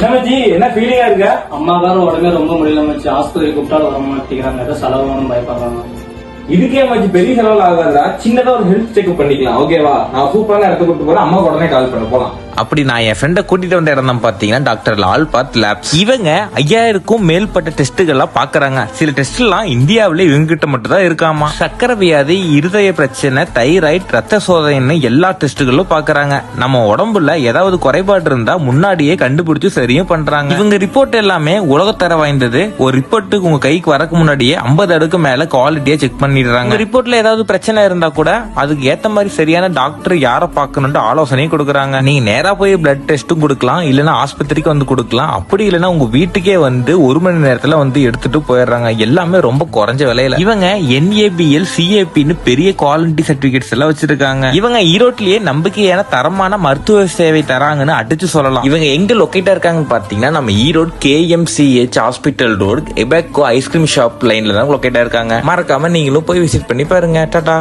என்னமச்சி என்ன ஃபீலிங்கா இருக்க? அம்மா வேற உடனே ரொம்ப முடியல மச்சி. ஆஸ்பத்திரி கூப்பிட்டாலும் வர மாட்டேங்கிறாங்க. ஏதோ செலவாகணும் பயப்படுறாங்க. இதுக்கே மச்சி பெரிய செலவு ஆகாதா சின்னதா ஒரு ஹெல்த் செக்அப் பண்ணிக்கலாம். ஓகேவா நான் சூப்பரான இடத்த கூட்டு போறேன். அம்மா உடனே கால் பண்ண. போலாம். அப்படி நான் என் ஃப்ரெண்டை கூட்டிட்டு வந்த இடம் தான் பார்த்தீங்கன்னா டாக்டர் லால் பாத் லேப்ஸ் இவங்க ஐயாயிரக்கும் மேற்பட்ட டெஸ்ட்டுகள்லாம் பார்க்குறாங்க சில டெஸ்ட்லாம் இந்தியாவிலே இவங்க கிட்ட மட்டும் தான் இருக்காமா? சக்கரை வியாதி இருதய பிரச்சனை தைராய்டு ரத்த சோதனைன்னு எல்லா டெஸ்ட்டுகளும் பார்க்குறாங்க நம்ம உடம்புல ஏதாவது குறைபாடு இருந்தா முன்னாடியே கண்டுபிடிச்சு சரியும் பண்றாங்க. இவங்க ரிப்போர்ட் எல்லாமே உலகத்தர வாய்ந்தது. ஒரு ரிப்போர்ட்டு உங்க கைக்கு வரக்கு முன்னாடியே 50 அடுக்கு மேல குவாலிட்டியா செக் பண்ணிடுறாங்க. ரிப்போர்ட்ல ஏதாவது பிரச்சனை இருந்தா கூட அதுக்கு ஏத்த மாதிரி சரியான டாக்டர் யாரை பார்க்கணும்னு ஆலோசனையும் கொடுக்குறாங்க. நீங்க நேராக போய் பிளட் டெஸ்ட்டும் கொடுக்கலாம். இல்லைன்னா ஆஸ்பத்திரிக்கு வந்து கொடுக்கலாம். அப்படி இல்லைன்னா உங்க வீட்டுக்கே வந்து ஒரு மணி நேரத்தில் வந்து எடுத்துட்டு போயிடுறாங்க. எல்லாமே ரொம்ப குறைஞ்ச விலையில. இவங்க என்ஏபிஎல் சிஏபின்னு பெரிய குவாலிட்டி சர்டிபிகேட்ஸ் எல்லாம் வச்சிருக்காங்க. இவங்க ஈரோட்லயே நம்பிக்கையான தரமான மருத்துவ சேவை தராங்கன்னு அடிச்சு சொல்லலாம். இவங்க எங்க லொக்கேட்டா இருக்காங்க பாத்தீங்கன்னா நம்ம Erode KMCH hospital road Ibaco ice cream shop லைன்ல தான் லொக்கேட்டா இருக்காங்க. மறக்காம நீங்களும் போய் விசிட் பண்ணி பாருங்க. டாடா.